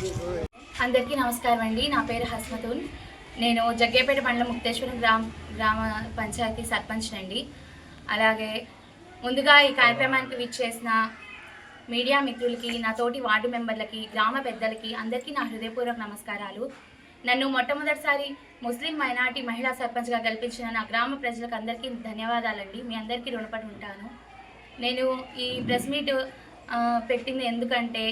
అందరికీ నమస్కారం అండి. నా పేరు హస్మతున్ నేను జగ్గేపేట మండలం ముక్తేశ్వరం గ్రామ గ్రామ పంచాయతీ సర్పంచ్ అండి అలాగే ముందుగా ఈ కార్యక్రమానికి విచ్చేసిన మీడియా మిత్రులకి నా తోటి వార్డు మెంబర్లకి గ్రామ పెద్దలకి అందరికీ నా హృదయపూర్వక నమస్కారాలు. నన్ను మొట్టమొదటిసారి ముస్లిం మైనార్టీ మహిళా సర్పంచ్గా గెలిపించిన నా గ్రామ ప్రజలకు అందరికీ ధన్యవాదాలండి. మీ అందరికీ రుణపడి ఉంటాను. నేను ఈ ప్రెస్ మీట్ పెట్టింది. ఎందుకంటే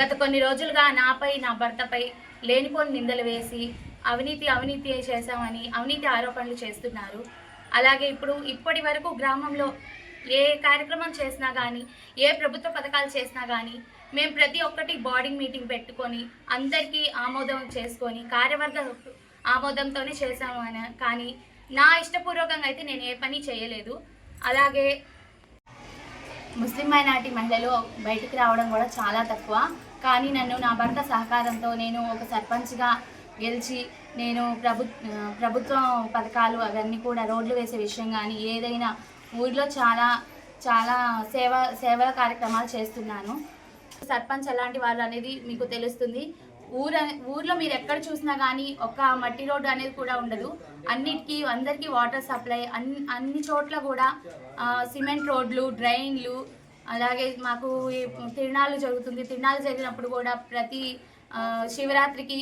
గత కొన్ని రోజులుగా నాపై నా భర్తపై లేనిపోని నిందలు వేసి అవినీతి అవినీతి చేశామని అవినీతి ఆరోపణలు చేస్తున్నారు. అలాగే ఇప్పుడు ఇప్పటి వరకు గ్రామంలో ఏ కార్యక్రమం చేసినా కానీ ఏ ప్రభుత్వ పథకాలు చేసినా కానీ మేము ప్రతి ఒక్కటి బార్డింగ్ మీటింగ్ పెట్టుకొని అందరికీ ఆమోదం చేసుకొని కార్యవర్గ ఆమోదంతోనే చేశాము అని కానీ నా ఇష్టపూర్వకంగా అయితే నేను ఏ పని చేయలేదు. అలాగే ముస్లిం మైనార్టీ మహిళలు బయటికి రావడం కూడా చాలా తక్కువ. కానీ నన్ను నా భర్త సహకారంతో నేను ఒక సర్పంచ్గా గెలిచి నేను ప్రభు ప్రభుత్వం పథకాలు అవన్నీ కూడా రోడ్లు వేసే విషయం కానీ ఏదైనా ఊళ్ళో చాలా చాలా సేవ సేవా కార్యక్రమాలు చేస్తున్నాను. సర్పంచ్ ఎలాంటి వాళ్ళు అనేది మీకు తెలుస్తుంది. ఊర ఊర్లో మీరు ఎక్కడ చూసినా కానీ ఒక మట్టి రోడ్డు అనేది కూడా ఉండదు. అన్నిటికీ అందరికీ వాటర్ సప్లై అన్ని అన్ని చోట్ల కూడా సిమెంట్ రోడ్లు డ్రైన్లు అలాగే మాకు తిరణాలు జరుగుతుంది. తిరణాలు జరిగినప్పుడు కూడా ప్రతి శివరాత్రికి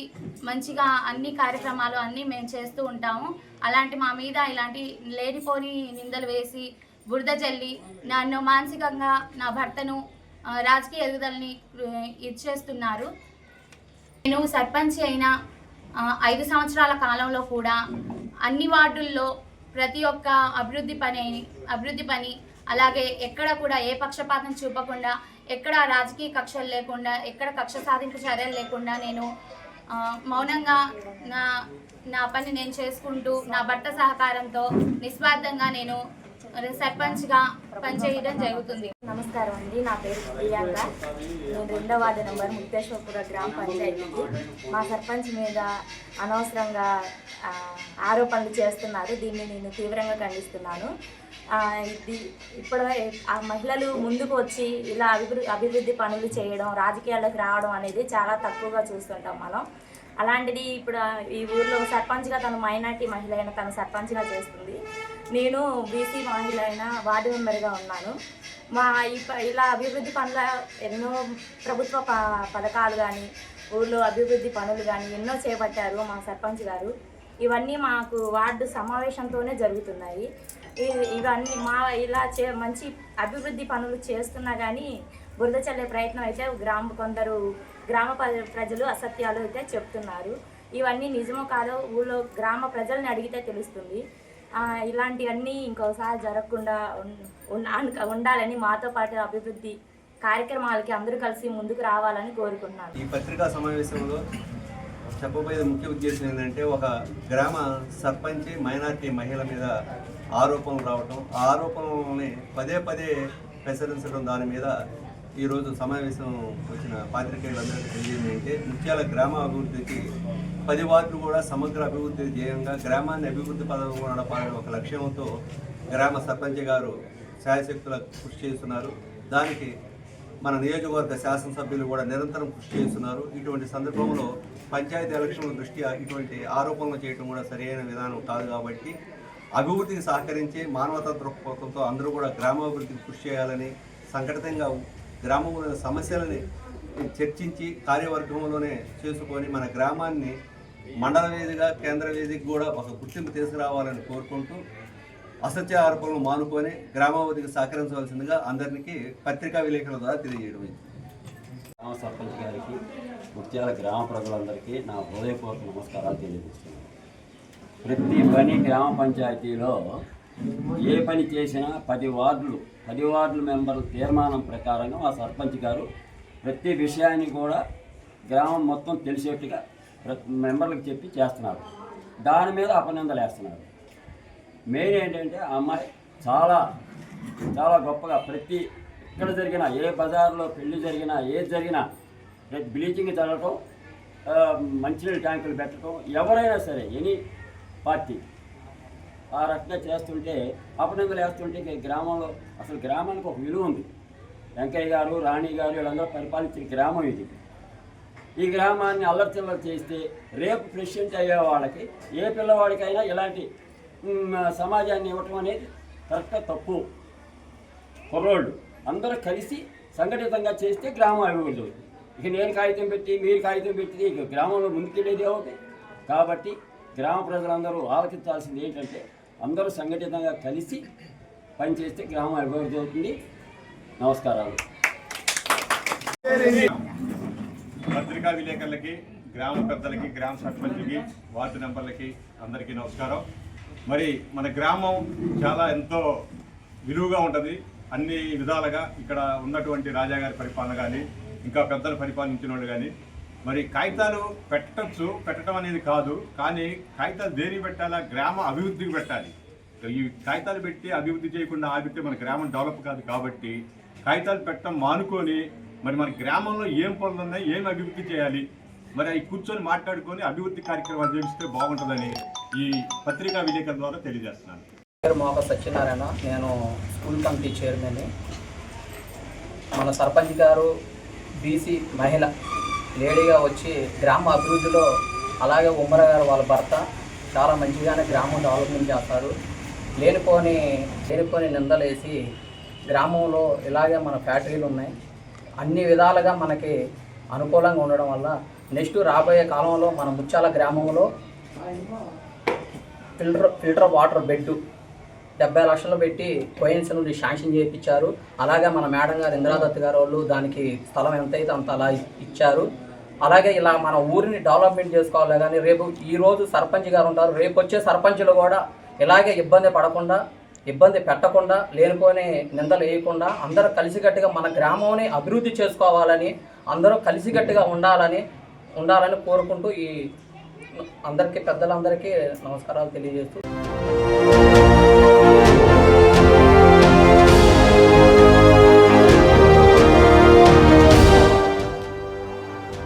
మంచిగా అన్ని కార్యక్రమాలు అన్నీ మేము చేస్తూ ఉంటాము. అలాంటి మా మీద ఇలాంటి లేనిపోని నిందలు వేసి బురద జల్లి నన్ను మానసికంగా నా భర్తను రాజకీయ ఎదుగుదలని ఇచ్చేస్తున్నారు. నేను సర్పంచ్ అయిన ఐదు సంవత్సరాల కాలంలో కూడా అన్ని వార్డుల్లో ప్రతి ఒక్క అభివృద్ధి పని అభివృద్ధి పని అలాగే ఎక్కడ కూడా ఏ పక్షపాతం చూపకుండా ఎక్కడ రాజకీయ కక్షలు లేకుండా ఎక్కడ కక్ష సాధింపు చర్యలు లేకుండా నేను మౌనంగా నా నా పని నేను చేసుకుంటూ నా భర్త సహకారంతో నిస్వార్థంగా నేను సర్పంచ్గా పనిచేయడం జరుగుతుంది. నమస్కారం అండి నా పేరు ప్రియాంక. నేను రెండో వార్డు నెంబర్ ముక్తేశ్వరపుర గ్రామ పంచాయతీకి మా సర్పంచ్ మీద అనవసరంగా ఆరోపణలు చేస్తున్నారు. దీన్ని నేను తీవ్రంగా ఖండిస్తున్నాను. ఇది ఇప్పుడు ఆ మహిళలు ముందుకు వచ్చి ఇలా అభివృద్ధి అభివృద్ధి పనులు చేయడం రాజకీయాలకు రావడం అనేది చాలా తక్కువగా చూస్తుంటాం మనం. అలాంటిది ఇప్పుడు ఈ ఊర్లో సర్పంచ్గా తను మైనార్టీ మహిళ అయిన తను సర్పంచ్గా చేస్తుంది. నేను బీసీ మహిళ అయిన వార్డు మెంబర్గా ఉన్నాను. మా ఇలా అభివృద్ధి పనుల ఎన్నో ప్రభుత్వ ప పథకాలు కానీ ఊర్లో అభివృద్ధి పనులు కానీ ఎన్నో చేపట్టారు మా సర్పంచ్ గారు. ఇవన్నీ మాకు వార్డు సమావేశంతోనే జరుగుతున్నాయి. ఇవన్నీ మా ఇలా చే మంచి అభివృద్ధి పనులు చేస్తున్నా కానీ బురద చల్లే ప్రయత్నం అయితే గ్రామ కొందరు గ్రామ ప్ర- ప్రజలు అసత్యాలు అయితే చెప్తున్నారు. ఇవన్నీ నిజమో కాదో ఊళ్ళో గ్రామ ప్రజల్ని అడిగితే తెలుస్తుంది. ఇలాంటివన్నీ ఇంకోసారి జరగకుండా ఉండాలని మాతో పాటు అభివృద్ధి కార్యక్రమాలకి అందరూ కలిసి ముందుకు రావాలని కోరుకున్నాను ఈ పత్రికా సమావేశంలో చెప్పబోయే ముఖ్య ఉద్దేశం ఏంటంటే ఒక గ్రామ సర్పంచ్ మైనార్టీ మహిళ మీద ఆరోపణలు రావటం. ఆ ఆరోపణలని పదే పదే ప్రసరించడం దాని మీద ఈరోజు సమావేశం వచ్చిన పాత్రికేయులందరికీ తెలియజేయండి. అంటే ముఖ్యాల గ్రామ అభివృద్ధికి పది వార్డులు కూడా సమగ్ర అభివృద్ధి ధ్యేయంగా గ్రామాన్ని అభివృద్ధి పదవి నడపాలనే ఒక లక్ష్యంతో గ్రామ సర్పంచ్ గారు శాయశక్తుల కృషి చేస్తున్నారు. దానికి మన నియోజకవర్గ శాసనసభ్యులు కూడా నిరంతరం కృషి చేస్తున్నారు. ఇటువంటి సందర్భంలో పంచాయతీ ఎలక్షన్ల దృష్ట్యా ఇటువంటి ఆరోపణలు చేయడం కూడా సరైన విధానం కాదు కాబట్టి అభివృద్ధికి సహకరించి మానవతా దృక్పథంతో అందరూ కూడా గ్రామాభివృద్ధికి కృషి చేయాలని సంఘటితంగా గ్రామంలో సమస్యలని చర్చించి కార్యవర్గంలోనే చేసుకొని మన గ్రామాన్ని మండల వేదిగా కేంద్ర వేదిక కూడా ఒక గుర్తింపు తీసుకురావాలని కోరుకుంటూ అసత్య ఆరోపణలు మానుకొని గ్రామాభివృద్ధికి సహకరించవలసిందిగా అందరికీ పత్రికా విలేకరుల ద్వారా తెలియజేయడం గ్రామ సర్పంచ్ గారికి ముత్యాల గ్రామ ప్రజలందరికీ నా హృదయపూర్వక నమస్కారాలు తెలియజేస్తున్నాను. ప్రతి పని గ్రామ పంచాయతీలో ఏ పని చేసినా పది వార్డులు పది వార్డుల మెంబర్ల తీర్మానం ప్రకారంగా మా సర్పంచ్ గారు ప్రతి విషయాన్ని కూడా గ్రామం మొత్తం తెలిసేట్టుగా ప్రతి మెంబర్లకు చెప్పి చేస్తున్నారు. దాని మీద అపనిందలు వేస్తున్నారు. మెయిన్ ఏంటంటే ఆ అమ్మాయి చాలా చాలా గొప్పగా ప్రతి ఎక్కడ జరిగినా ఏ బజార్లో పెళ్ళి జరిగినా ఏది జరిగినా ప్రతి బ్లీచింగ్ చల్లటం మంచినీళ్ళ ట్యాంకులు పెట్టడం ఎవరైనా సరే ఎనీ పార్టీ ఆ రకంగా చేస్తుంటే అపనిందలు వేస్తుంటే గ్రామంలో అసలు గ్రామానికి ఒక విలువ ఉంది. వెంకయ్య గారు రాణి గారు వీళ్ళందరూ పరిపాలించిన గ్రామం ఇది. ఈ గ్రామాన్ని అల్లర్చిల్లర చేస్తే రేపు ప్రెసిడెంట్ అయ్యే వాళ్ళకి ఏ పిల్లవాడికైనా ఇలాంటి సమాజాన్ని ఇవ్వటం అనేది కరెక్ట్గా తప్పు. కుర్రోళ్ళు అందరూ కలిసి సంఘటితంగా చేస్తే గ్రామం అభివృద్ధి అవుతుంది. ఇక నేను కాగితం పెట్టి మీరు కాగితం పెట్టి ఇక గ్రామంలో ముందుకెళ్ళేది ఒకటి కాబట్టి గ్రామ ప్రజలందరూ ఆలోచించాల్సింది ఏంటంటే అందరూ సంఘటితంగా కలిసి పనిచేస్తే గ్రామం అభివృద్ధి అవుతుంది. నమస్కారాలు. పత్రికా విలేకరులకి గ్రామ పెద్దలకి గ్రామ సర్పంచ్కి వార్డు మెంబర్లకి అందరికీ నమస్కారం. మరి మన గ్రామం చాలా ఎంతో విలువగా ఉంటుంది. అన్ని విధాలుగా ఇక్కడ ఉన్నటువంటి రాజాగారి పరిపాలన కానీ ఇంకా పెద్దలు పరిపాలించిన వాళ్ళు కానీ మరి కాగితాలు పెట్టచ్చు పెట్టడం అనేది కాదు కానీ కాగితాలు దేని పెట్టాలా? గ్రామ అభివృద్ధికి పెట్టాలి. ఈ కాగితాలు పెట్టి అభివృద్ధి చేయకుండా ఆగితే మన గ్రామం డెవలప్ కాదు కాబట్టి కాగితాలు పెట్టడం మానుకొని మరి మన గ్రామంలో ఏం పనులు ఉన్నాయి ఏం అభివృద్ధి చేయాలి? మరి అవి కూర్చొని మాట్లాడుకొని అభివృద్ధి కార్యక్రమాలు చేపిస్తే బాగుంటుందని ఈ పత్రికా విలేకరుల ద్వారా తెలియజేస్తున్నాను. పేరు మోక సత్యనారాయణ. నేను స్కూల్ కమిటీ చైర్మన్ని. మన సర్పంచ్ గారు బీసీ మహిళ లేడీగా వచ్చి గ్రామ అభివృద్ధిలో అలాగే ఉమ్మర గారు వాళ్ళ భర్త చాలా మంచిగానే గ్రామం డెవలప్మెంట్ చేస్తారు. లేనిపోని లేనిపోని నిందలేసి గ్రామంలో ఇలాగే మన ఫ్యాక్టరీలు ఉన్నాయి. అన్ని విధాలుగా మనకి అనుకూలంగా ఉండడం వల్ల నెక్స్ట్ రాబోయే కాలంలో మన ముత్యాల గ్రామంలో ఫిల్టర్ ఫిల్టర్ వాటర్ బెడ్ డెబ్బై లక్షలు పెట్టి కోయిన్స్ నుండి శాంక్షన్ చేయించారు. అలాగే మన మేడం గారు ఇంద్రాదత్ గారు వాళ్ళు దానికి స్థలం ఎంతైతే అంత అలా ఇచ్చారు. అలాగే ఇలా మన ఊరిని డెవలప్మెంట్ చేసుకోవాలి కానీ రేపు ఈ రోజు సర్పంచ్ గారు ఉంటారు. రేపు వచ్చే సర్పంచులు కూడా ఇలాగే ఇబ్బంది పడకుండా ఇబ్బంది పెట్టకుండా లేనిపోని నిందలు వేయకుండా అందరూ కలిసికట్టుగా మన గ్రామాన్ని అభివృద్ధి చేసుకోవాలని అందరూ కలిసికట్టుగా ఉండాలని ఉండాలని కోరుకుంటూ ఈ అందరికీ పెద్దలందరికీ నమస్కారాలు తెలియజేస్తూ